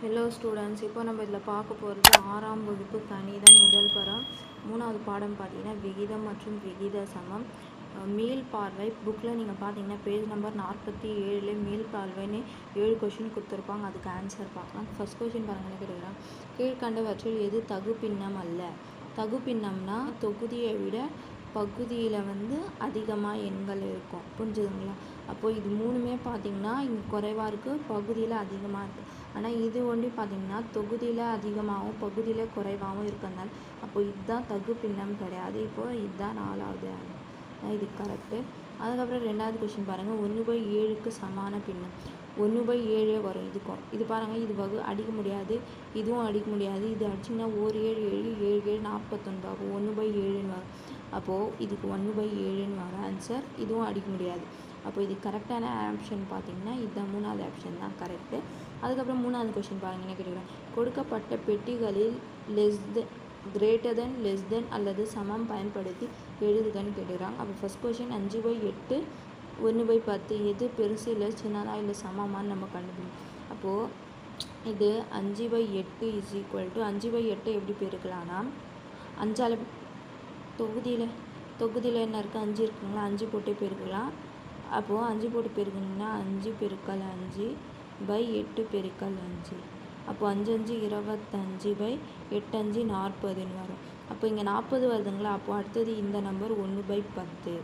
Hello students இப்போ நம்ம இதில் பார்க்க போகிறது ஆறாம் வகுப்பு கணிதம் முதல் பரம் மூணாவது பாடம் பார்த்தீங்கன்னா விகிதம் மற்றும் விகித சமம் மீள் பார்வை புக்கில் நீங்கள் பார்த்தீங்கன்னா பேஜ் நம்பர் நாற்பத்தி ஏழுல மீள் பார்வைன்னு ஏழு கொஷின் கொடுத்துருப்பாங்க அதுக்கு ஆன்சர் பார்க்கலாம். ஃபர்ஸ்ட் கொஷின் பாருங்கள் கேட்குறேன் கீழ்கண்டவற்றில் எது தகுப்பின்னம் அல்ல? தகுப்பின்னம்னா தொகுதியை விட பகுதியில் வந்து அதிகமாக எண்கள் இருக்கும். புரிஞ்சுதுங்களா? அப்போது இது மூணுமே பார்த்தீங்கன்னா இங்கே குறைவாக இருக்குது பகுதியில் அதிகமாக இருக்குது ஆனால் இது ஒண்டி பார்த்தீங்கன்னா தொகுதியில் அதிகமாகவும் பகுதியில் குறைவாகவும் இருக்கிறதுனால அப்போ இதுதான் தகு பின்னம் கிடையாது. இப்போது இதுதான் நாலாவது இது கரெக்டு அதுக்கப்புறம் ரெண்டாவது கொஷின் பாருங்கள் ஒன்று பை ஏழுக்கு சமான பின்னம். ஒன்று பை ஏழே வரும். இதுக்கும் இது பாருங்கள் இது வகு அடிக்க முடியாது. இதுவும் அடிக்க முடியாது. இது அடிச்சிங்கன்னா ஒரு ஏழு ஏழு ஏழு ஏழு நாற்பத்தொன்பது. ஆகும் ஒன்று பை ஏழுன்னு வரும். அப்போது இதுக்கு ஒன்று பை ஏழுன்னு வர ஆன்சர் இதுவும் அடிக்க முடியாது. அப்போ இது கரெக்டான ஆப்ஷன் பார்த்தீங்கன்னா இதுதான் மூணாவது ஆப்ஷன் தான் கரெக்டு அதுக்கப்புறம் மூணாவது கொஷின் பாருங்க என்ன கேட்குறேன் கொடுக்கப்பட்ட பெட்டிகளில் less than greater than less than அல்லது சமம் பயன்படுத்தி எழுதுகன்னு கேட்டுக்கிறாங்க அப்போ ஃபஸ்ட் கொஷின் அஞ்சு பை எட்டு ஒன்று பை பத்து எது பெருசு இல்லை சின்னதாக இல்லை சமமான்னு நம்ம கண்டுபிடிக்கணும் அப்போது இது அஞ்சு பை எட்டு இஸ் ஈக்குவல் டு அஞ்சு பை எட்டு எப்படி பெருக்கலாம்னா அஞ்சால் தொகுதியில் தொகுதியில் என்ன இருக்குது அஞ்சு இருக்குங்களா? அஞ்சு போட்டு பெருக்கலாம். அப்போது அஞ்சு போட்டு பெருக்கணும்னா அஞ்சு பெருக்கல் அஞ்சு பை எட்டு பெருக்கல் அஞ்சு. அப்போது அஞ்சு அஞ்சு இருபத்தஞ்சு பை எட்டு அஞ்சு நாற்பதுன்னு வரும். அப்போ இங்கே நாற்பது வருதுங்களா? அப்போ அடுத்தது இந்த நம்பர் ஒன்று பை பத்து.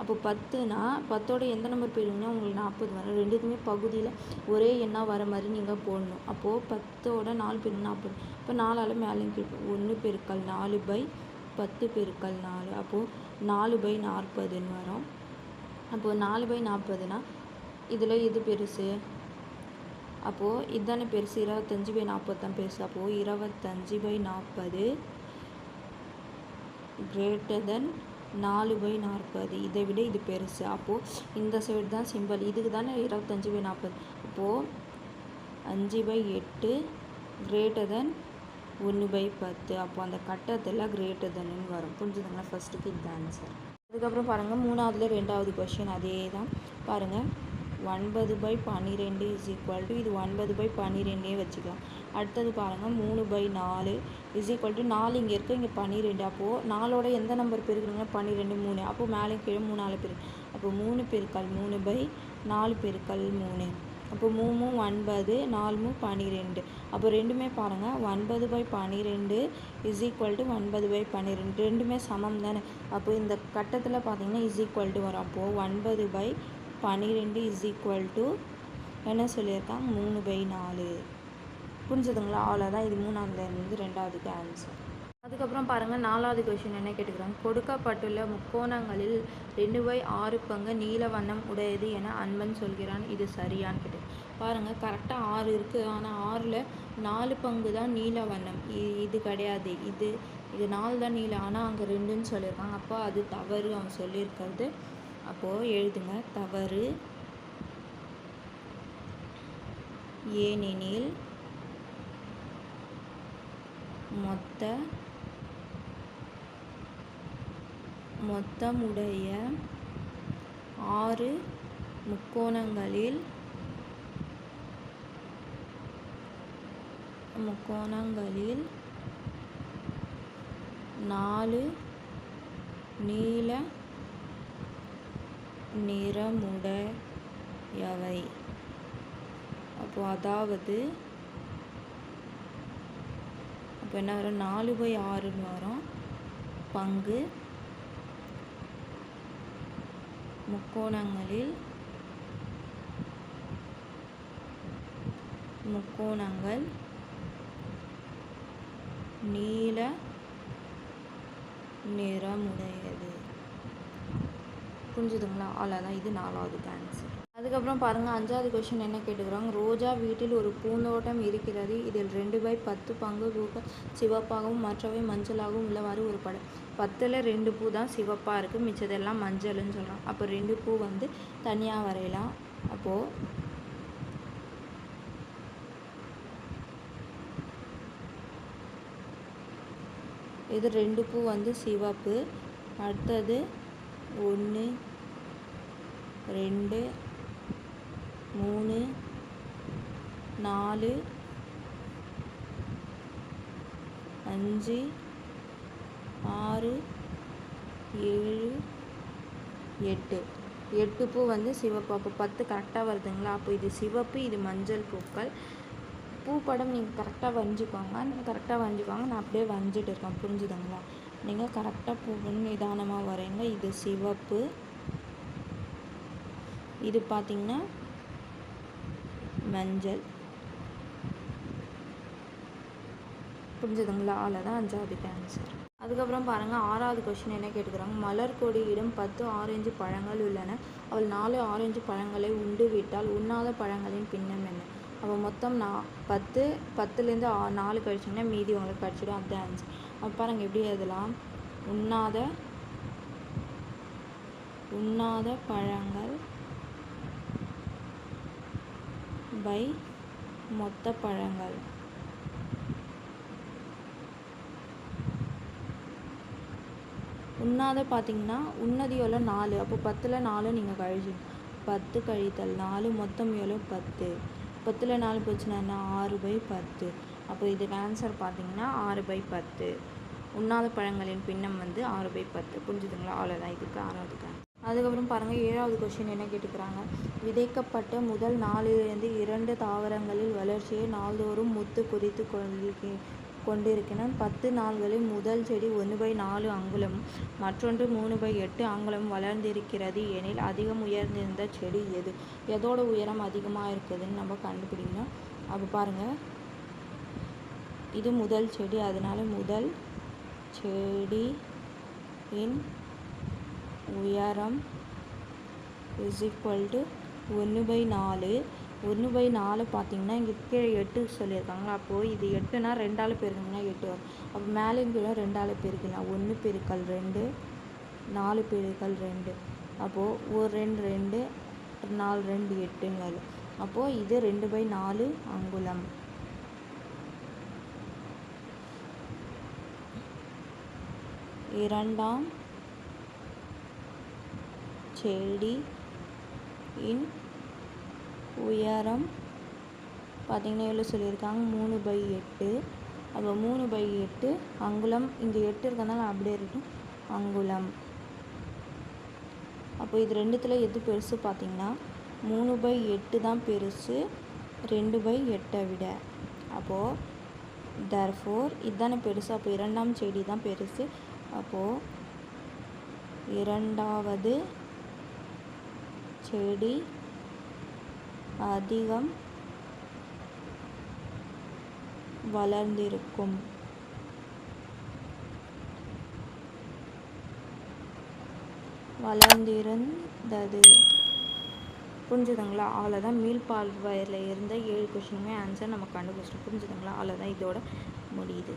அப்போ பத்துனா பத்தோட எந்த நம்பர் பெருங்கன்னா உங்களுக்கு நாற்பது வரும். ரெண்டுக்குமே பகுதியில் ஒரே எண்ணாக வர மாதிரி நீங்கள் போடணும். அப்போது பத்தோட நாலு பெரு நாற்பது. இப்போ நாலால் மேலே கேட்போம் ஒன்று பெருக்கல் நாலு பை பத்து பெருக்கல் நாலு. அப்போது நாலு பை நாற்பதுன்னு வரும். அப்போது நாலு பை நாற்பதுனா இதில் இது பெருசு. அப்போது இதுதானே பெருசு. இருபத்தஞ்சி பை நாற்பது தான் பெருசு. அப்போது இருபத்தஞ்சி பை நாற்பது கிரேட்டர் தென் நாலு பை நாற்பது. இதை விட இது பெருசு. அப்போது இந்த சைடு தான் சிம்பிள் இதுக்கு தானே இருபத்தஞ்சி பை நாற்பது. அப்போது அஞ்சு பை எட்டு கிரேட்டர் தென் ஒன்று பை பத்து அப்போ அந்த கட்டத்தில் கிரேட்டர் தென்னு வரும். புரிஞ்சுதுங்களா ஃபஸ்ட்டுக்கு இது ஆன்சர் அதுக்கப்புறம் பாருங்கள் மூணாவதுல ரெண்டாவது கொஷின் அதே தான் பாருங்கள் ஒன்பது பை பன்னிரெண்டு இஸ் ஈக்குவல் டு இது ஒன்பது பை பன்னிரெண்டே வச்சுக்கலாம். அடுத்தது பாருங்கள் மூணு பை நாலு இஸ் ஈக்குவல் டு நாலு இங்கே இருக்குது இங்கே பன்னிரெண்டு. அப்போது நாலோட எந்த நம்பர் பெருக்குறீங்க பன்னிரெண்டு மூணு. அப்போது மேலே கீழே மூணு நாலு பெரு. அப்போ மூணு பெருக்கல் மூணு பை நாலு பெருக்கல் மூணு. அப்போ மூணு ஒன்பது நாலு பன்னிரெண்டு அப்போ ரெண்டுமே பாருங்கள் ஒன்பது பை பன்னிரெண்டு இஸ் ஈக்குவல் டு ஒன்பது பை பன்னிரெண்டு ரெண்டுமே சமம் தானே? அப்போ இந்த கட்டத்தில் பார்த்தீங்கன்னா இஸ் ஈக்குவல் டு வரும். அப்போது ஒன்பது பை பன்னிரெண்டு இஸ் ஈக்குவல் டு என்ன சொல்லியிருக்காங்க? மூணு பை நாலு. புரிஞ்சுதுங்களா? அவ்வளோதான் இது மூணாவதுலேருந்து ரெண்டாவதுக்கு ஆன்சர் அதுக்கப்புறம் பாருங்கள் நாலாவது கொஷின் என்ன கேட்டுக்கிறாங்க? கொடுக்கப்பட்டுள்ள முக்கோணங்களில் ரெண்டு பை ஆறு பங்கு நீல வண்ணம் உடையது என அன்பன் சொல்கிறான். இது சரியான்னு கேட்டு. பாருங்கள் கரெக்டாக ஆறு இருக்குது ஆனால் ஆறில் நாலு பங்கு தான் நீல வண்ணம். இ- இது கிடையாது. இது இது நாலு தான் நீல. ஆனால் அங்கே ரெண்டுன்னு சொல்லியிருக்காங்க. அப்போ அது தவறு. அவன் சொல்லியிருக்கிறது. அப்போது எழுதுங்க. தவறு. ஏனெனில் மொத்த மொத்தமுடைய ஆறு முக்கோணங்களில் முக்கோணங்களில் நாலு நீல நிறமுடையவை. அப்போ அதாவது அப்போ என்ன வரும்? நாலு பை ஆறுன்னு வரும். பங்கு முக்கோணங்களில் முக்கோணங்கள் நீல நிறமுடையது. புரிஞ்சுதுங்களா? அவ்வளோதான் இது நாலாவது ஆன்சர் அதுக்கப்புறம் பாருங்கள் அஞ்சாவது கொஷின் என்ன கேட்டுக்கிறாங்க ரோஜா வீட்டில் ஒரு பூந்தோட்டம் இருக்கிறது. இதில் ரெண்டு பை பத்து பங்கு பூக்கள் சிவப்பாகவும் மற்றவை மஞ்சளாகவும் உள்ளவாறு ஒரு படம். பத்தில் ரெண்டு பூ தான் சிவப்பாக இருக்குது மிச்சதெல்லாம் மஞ்சள்னு சொல்கிறோம் அப்போ ரெண்டு பூ வந்து தனியாக வரையலாம். அப்போது இது ரெண்டு பூ வந்து சிவப்பு. அடுத்தது ஒன்று ரெண்டு மூணு நாலு அஞ்சு ஆறு ஏழு எட்டு. எட்டு பூ வந்து சிவப்பு. அப்போ பத்து கரெக்டாக வருதுங்களா? அப்போ இது சிவப்பு இது மஞ்சள் பூக்கள். பூ படம் நீங்கள் கரெக்டாக வரைஞ்சிக்கோங்க. நீங்கள் கரெக்டாக வரைஞ்சிக்கோங்க. நான் அப்படியே வரைஞ்சிட்டு இருக்கேன். புரிஞ்சுதுங்களா? நீங்கள் கரெக்டாக பூ நிதானமாக வரையுங்க. இது சிவப்பு. இது பார்த்திங்கன்னா மஞ்சள். புரிஞ்சுதுங்களா? அவ்வளோதான் அஞ்சாவதுக்கு ஆன்சர் அதுக்கப்புறம் பாருங்கள் ஆறாவது கொஷின் என்ன கேட்டுக்கிறாங்க? மலர் கொடியிடம் பத்து ஆரஞ்சு பழங்கள் உள்ளன. அவள் நாலு ஆரஞ்சு பழங்களை உண்டு விட்டால் உண்ணாத பழங்களின் பின்னம் என்ன? அப்போ மொத்தம் நான் பத்து பத்துலேருந்து ஆ நாலு கழிச்சிங்கன்னா மீதி உங்களுக்கு கழிச்சிடும் அதுதான் ஆன்சர் அப்போ பாருங்கள் எப்படி எழுதலாம்? உண்ணாத உண்ணாத பழங்கள் பை மொத்த பழங்கள். உண்ணாத பார்த்தீங்கன்னா உன்னது எவ்வளோ நாலு. அப்போ பத்தில் நாலு நீங்கள் கழிச்சு பத்து கழித்தல் நாலு மொத்தம் எவ்வளோ பத்து. பத்தில் நாலு போச்சுன்னா ஆறு பை பத்து. அப்போ இதுக்கு ஆன்சர் பார்த்தீங்கன்னா ஆறு பை பத்து. உண்ணாத பழங்களின் பின்னம் வந்து ஆறு பை பத்து. புரிஞ்சுதுங்களா? அவ்வளோதான் இதுக்கு ஆறாவதுக்கு அதுக்கப்புறம் பாருங்கள் ஏழாவது கொஷின் என்ன கேட்டுக்கிறாங்க? விதைக்கப்பட்ட முதல் நாளிலிருந்து இரண்டு தாவரங்களில் வளர்ச்சியை நாள்தோறும் முத்து குறித்து கொள்கி கொண்டிருக்கின்றன. பத்து நாள்களில் முதல் செடி ஒன்று பை நாலு அங்குலம் மற்றொன்று மூணு பை எட்டு அங்குலம் வளர்ந்திருக்கிறது எனில் அதிகம் உயர்ந்திருந்த செடி எது? எதோட உயரம் அதிகமாக இருக்குதுன்னு நம்ம கண்டுபிடிக்கணும். அப்போ பாருங்கள் இது முதல் செடி அதனால முதல் செடி இன் உயரம் இஸ் ஈக்குவல் டு ஒன்று பை நாலு. ஒன்று பை நாலு பார்த்தீங்கன்னா இங்கே கீழே எட்டு சொல்லியிருக்காங்க. அப்போது இது எட்டுனா ரெண்டால் பெருக்கணும்னா எட்டு வரும். அப்போ மேலே கீழே ரெண்டால் பெருக்கலாம் ஒன்று பெருக்கல் ரெண்டு நாலு பெருக்கல் ரெண்டு. அப்போது ஒரு ரெண்டு ரெண்டு நாலு ரெண்டு எட்டுன்னு வரும். அப்போது இது ரெண்டு பை நாலு அங்குலம். இரண்டாம் செடி இன் உயரம் பார்த்தீங்கன்னா எவ்வளோ சொல்லியிருக்காங்க. மூணு பை எட்டு. அப்போ மூணு பை எட்டு அங்குலம் இங்கே எட்டு இருக்கனால அப்படியே இருக்கும். அங்குலம். அப்போ இது ரெண்டுத்தில் எது பெருசு பார்த்தீங்கன்னா மூணு பை எட்டு தான் பெருசு ரெண்டு பை எட்டை விட. அப்போது தர்ஃபோர் இதுதானே பெருசு. அப்போ இரண்டாம் செடி தான் பெருசு. அப்போது இரண்டாவது செடி அதிகம் வளர்ந்திருக்கும். வளர்ந்திருந்தது. புரிஞ்சுதுங்களா? அவ்வளோதான் மீள்பார்வையில் இருந்த ஏழு கொஷினுமே ஆன்சர் நம்ம கண்டுபிடிச்சிட்டோம் புரிஞ்சுதுங்களா? அவ்வளோதான் இதோட முடியுது.